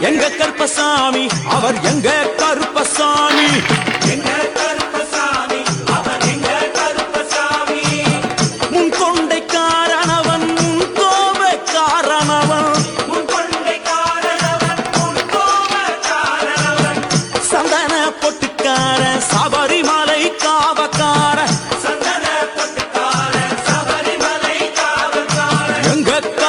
எங்க கற்பசாமி அவர் எங்க கருப்பசாமி?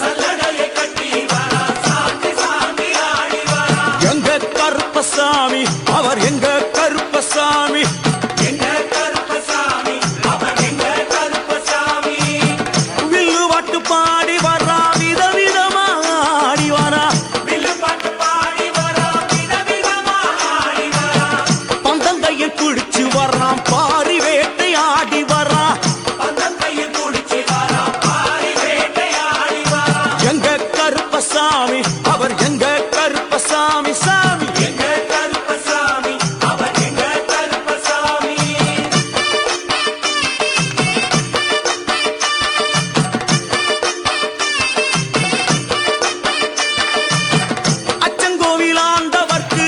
சல்லடைய கட்டி வரா சாஞ்சி சாஞ்சி ஆடி வரா. எங்க கருப்பசாமி அவர் எங்க கருப்பசாமி? கருப்பசாமி அவர் எங்க கருப்பசாமி சாமி? எங்க கருப்பசாமி அவர் எங்க கருப்பசாமி அச்சங்கோவில் ஆண்டவர்க்கு